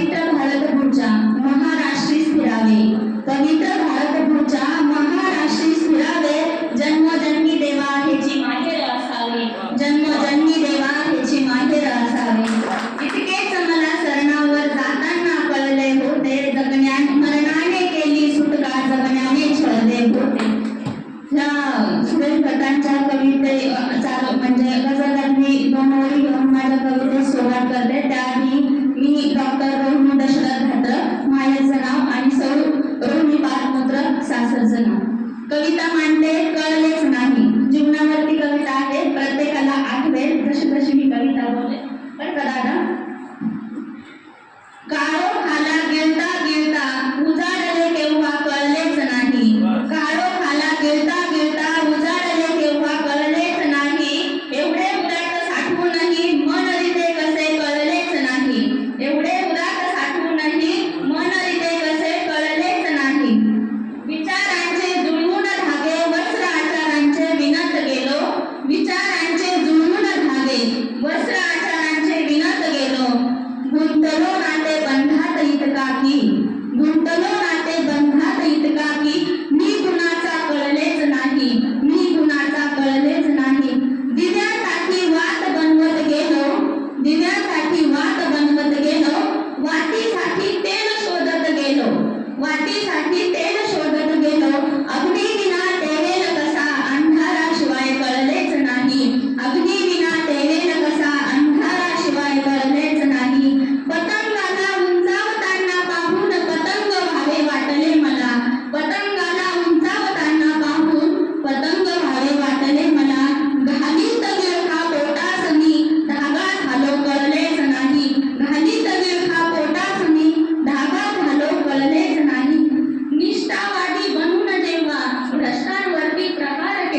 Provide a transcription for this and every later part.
पवित्र भारतभूच्या महाराष्ट्रीस फिरावे पवित्र भारतभूच्या महाराष्ट्रीस फिरावे जन्मजन्मी देवा ह्याची माहेर असावी जन्मजन्मी देवा ह्याची माहेर असावी इतकेच मला सरणावर जाताना कळले होते. जगण्या मरणाने केली सुटका जगण्याने छळले होते. ह्या सुरेशभटांच्या कविते म्हणजे गजलांनी दोन घेऊन माझ्या कवितेत सुरुवात करते. त्याआधी डॉक्टर रोहिणी दशरथ घात्र मायाचं नाव आणि सौ रोहिणी पाटमुद्र सासरचं नाव. कविता मांडते कळलेच नाही. जीवनावरती कविता आहे प्रत्येकाला आठवेल जशी जशी मी कविता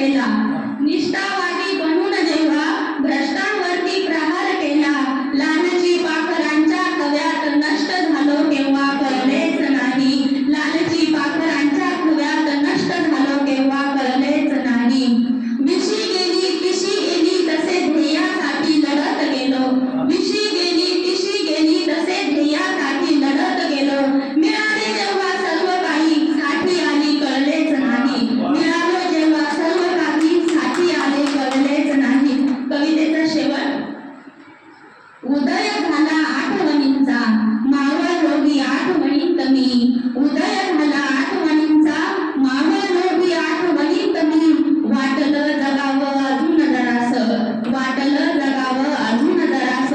Yeah. उदय झाला आठवणींचा मावळ लोभी आठवणीत मी. वाटल जगावं अजून जरास. वाटल जगावं अजून जरास.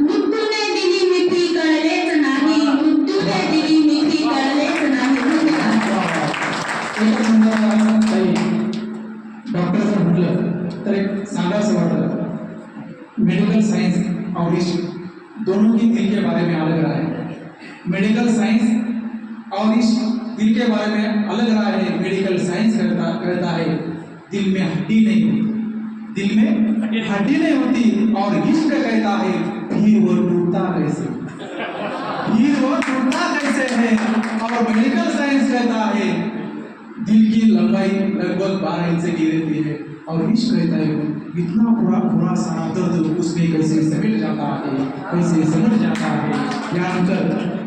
मृत्यूने दिली मिठी कळलेच नाही. मृत्यूने दिली मिठी कळलेच नाही. डॉक्टर एक संदर्भात काही म्हटलं तर एक सांगावंसं वाटलं. मेडिकल सायन्स और इस दोनों की दिल के बारे में अलग रहा है मेडिकल साइंस और इस दिल के बारे में अलग रहा है मेडिकल साइंस कहता कहता है। दिल में हड्डी नहीं होती। दिल में हड्डी नहीं होती और इश्क कहता है फिर वो टूटता कैसे? फिर वो टूटता कैसे है? और मेडिकल साइंस कहता है दिल की लंबाई लगभग बारह इंच की रहती है। और इश्क कहता है इतना पूरा पूरा सारा दर्द उसमें कैसे समेट जाता है कैसे समझ जाता है? यानंतर